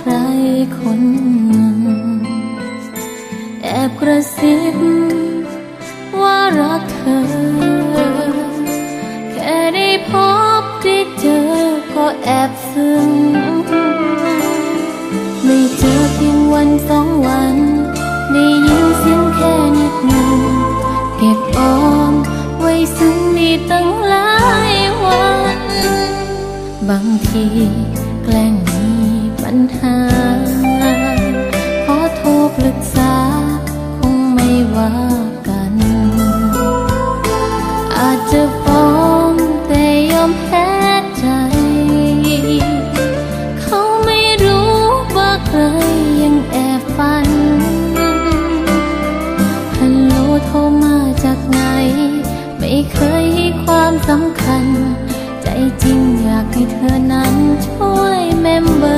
ครคนหนึ่งแอบกระซิบว่ารักเธอ แอบซึ้งไม่เจอเพียงวันสองวัน ได้ยินเสียงแค่นิดหนึ่งเก็บออมไว้ซึ้งดีตั้งหลายวัน บางทีแกล้งมีปัญหา ขอโทรปรึกษา คงไม่ว่ากันอา เคยให้ความสำคัญ ใจจริงอยากให้เธอนั้นช่วยเมมเบอร์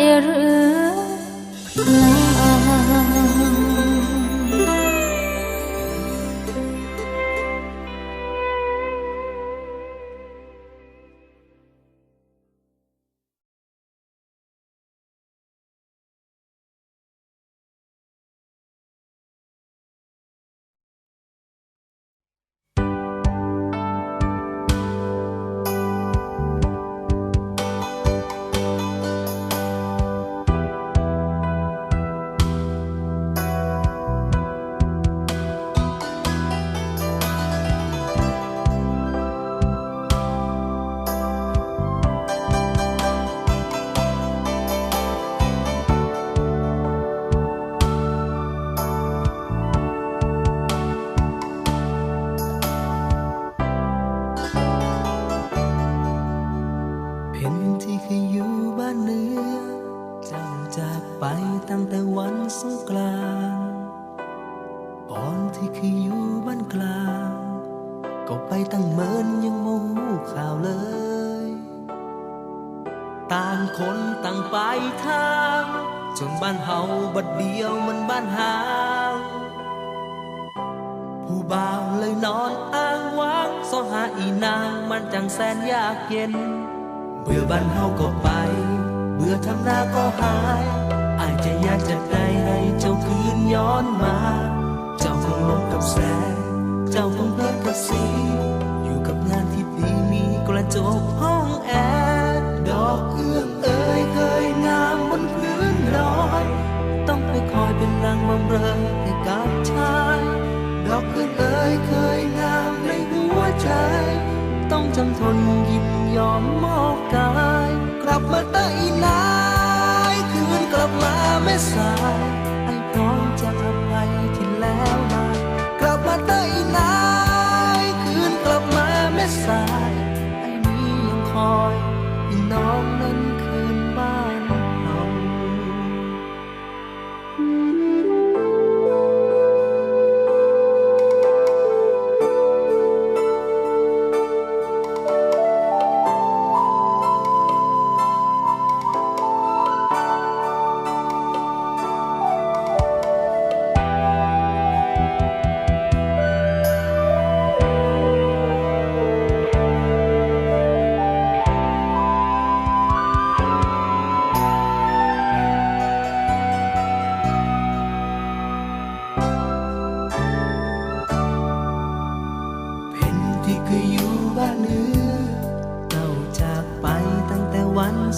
ได้หรือเตั้งเมินยังโมหูข่าวเลย ต่างคนต่างไปทาง จนบ้านเฮาบัดเดียวมันบ้านหาง ผู้บ่าวเลยนอนอ้างว้างสอหาอีนางมันจังแสนยากเย็น เบื่อบ้านเฮาก็ไป เบื่อทำหน้าก็หายอายจะยากจะได้ให้เจ้าคืนย้อนมา เจ้าคงลงกับแสงเจ้าคงเพลิด กระสี อยู่กับงานที่ดีมีกระจกห้องแอร์ดอกเอื้องเอ่ยเคยงามบนพื้นดอยต้องไปคอยเป็นนางบำเรอให้กับชายดอกเอื้องเอ่ยเคยงามในหัวใจ ต้องจำทนยินยอมมอบกาย สายไอ้นี้ยังคอย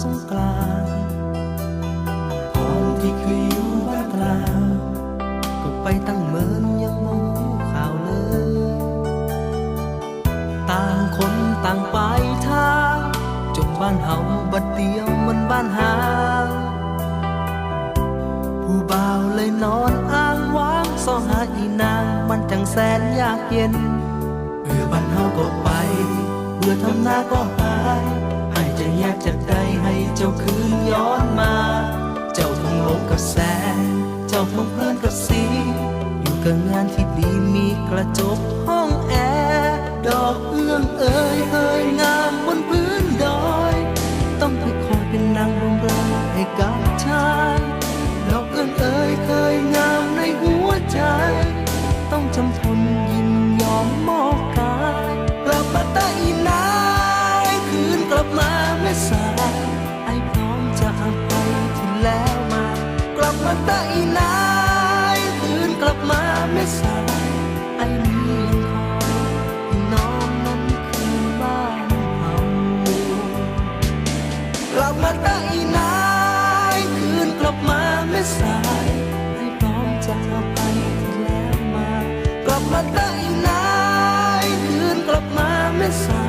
สงกรานต์พรที่เคยอยู่บ้านกลางก็ไปตั้งเมินยังมูข่าวเลย ต่างคนต่างไปทางจนบ้านเฮาบัดเดียวมันบ้านหางผู้บ่าวเลยนอนอ้างว้างสอหาอีนางมันจังแสนยากเย็นเบื่อบ้านเฮาก็ไปเบื่อทำนาก็หาย จะแยกจากได้ให้เจ้าคืนย้อนมา មកដៃណាយ คืนกลับมาไม่สา